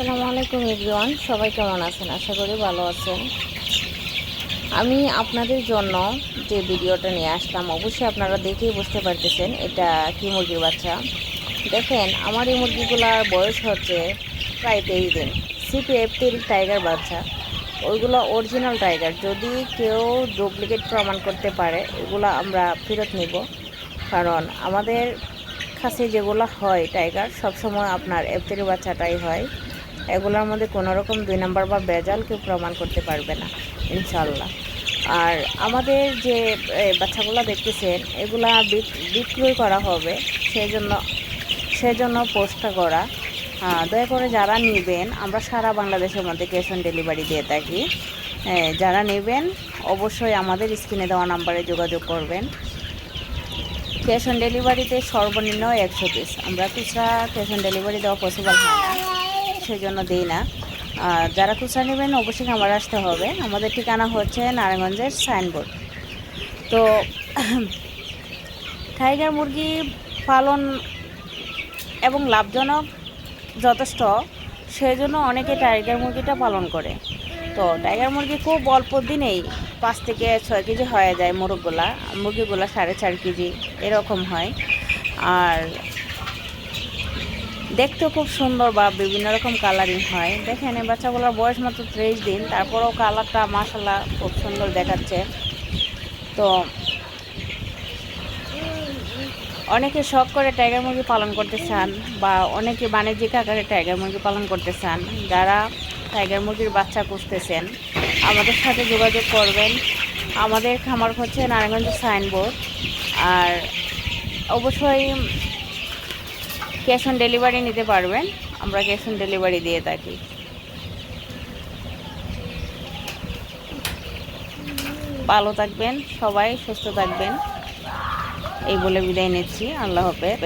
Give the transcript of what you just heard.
আসসালামু আলাইকুম এভরিওয়ান, সবাই কেমন আছেন? আশা করি ভালো আছেন। আমি আপনাদের জন্য যে ভিডিওটা নিয়ে আসলাম, অবশ্যই আপনারা দেখেই বুঝতে পারতেছেন এটা কি মুরগির বাচ্চা। দেখেন, আমার এই মুরগিগুলার বয়স হচ্ছে প্রায় তেইশ দিন। সিপিএফটির টাইগার বাচ্চা। ওইগুলো অরিজিনাল টাইগার যদি কেউ ডুপ্লিকেট প্রমাণ করতে পারে, এগুলো আমরা ফেরত নিব। কারণ আমাদের কাছে যেগুলো হয় টাইগার সবসময় আপনার এফতির বাচ্চাটাই হয়। এগুলোর মধ্যে কোনো রকম দুই নাম্বার বা বেজাল কেউ প্রমাণ করতে পারবে না ইনশাল্লাহ আর আমাদের যে বাচ্চাগুলো দেখতেছেন, এগুলা বিক- বিক্রয় করা হবে সেই জন্য সেজন্য পোস্টটা করা। দয়া করে যারা নেবেন, আমরা সারা বাংলাদেশের মধ্যে ক্যাশ অন ডেলিভারি দিয়ে থাকি। যারা নেবেন, অবশ্যই আমাদের স্ক্রিনে দেওয়া নাম্বারে যোগাযোগ করবেন। ক্যাশ অন ডেলিভারিতে সর্বনিম্ন একশো পিস। আমরা খুচরা ক্যাশ অন ডেলিভারি দেওয়া পসিবল হয় না। সেই জন্য দিই না। আর যারা খুচরা নেবেন, অবশ্যই আমার আসতে হবে। আমাদের ঠিকানা হচ্ছে নারায়ণগঞ্জের সাইনবোর্ড। তো টাইগার মুরগি পালন এবং লাভজনক যথেষ্ট সেই জন্য অনেকে টাইগার মুরগিটা পালন করে। তো টাইগার মুরগি খুব অল্প দিনেই পাঁচ থেকে ছয় কেজি হয়ে যায় মোরগগুলা। মুরগিগুলা সাড়ে চার কেজি এরকম হয়। আর দেখতে খুব সুন্দর বা বিভিন্ন রকম কালারিং হয়। দেখেন, এই বাচ্চাগুলোর বয়স মাত্র ত্রিশ দিন, তারপরেও কালারটা মাসাল্লাহ খুব সুন্দর দেখাচ্ছে। তো, অনেকে শখ করে টাইগার মুরগি পালন করতে চান বা অনেকে বাণিজ্যিক আকারে টাইগার মুরগি পালন করতে চান, যারা টাইগার মুরগির বাচ্চা পুষতেছেন আমাদের সাথে যোগাযোগ করবেন। আমাদের খামার হচ্ছে নারায়ণগঞ্জ সাইনবোর্ড, আর অবশ্যই ক্যাশ অন ডেলিভারি নিতে পারবেন। আমরা ক্যাশ অন ডেলিভারি দিয়ে থাকি। ভালো থাকবেন সবাই, সুস্থ থাকবেন। এই বলে বিদায় নিচ্ছি। আল্লাহ হাফেজ।